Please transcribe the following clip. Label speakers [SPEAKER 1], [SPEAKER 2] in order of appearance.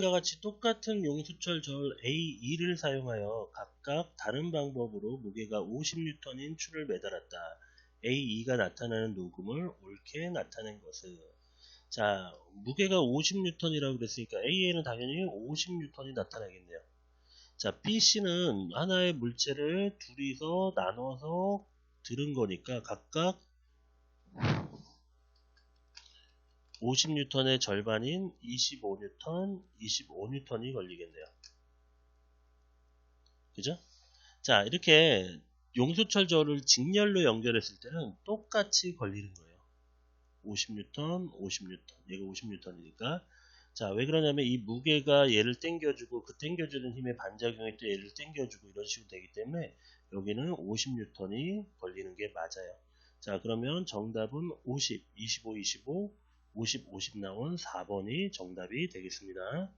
[SPEAKER 1] 과 같이 똑같은 용수철 절 A2를 사용하여 각각 다른 방법으로 무게가 50N인 줄을 매달았다. A2가 나타나는 녹음을 옳게 나타낸 것은 자 무게가 50N이라고 그랬으니까 A에는 당연히 50N이 나타나겠네요. 자 BC는 하나의 물체를 둘이서 나눠서 들은 거니까 각각 50N의 절반인 25N, 25N이 걸리겠네요. 그죠? 자, 이렇게 용수철저를 직렬로 연결했을 때는 똑같이 걸리는 거예요. 50N, 50N. 얘가 50N이니까. 자, 왜 그러냐면 이 무게가 얘를 당겨주고 그 당겨주는 힘의 반작용이 또 얘를 당겨주고 이런 식으로 되기 때문에 여기는 50N이 걸리는 게 맞아요. 자, 그러면 정답은 50, 25, 25, 50, 50 나온 4번이 정답이 되겠습니다.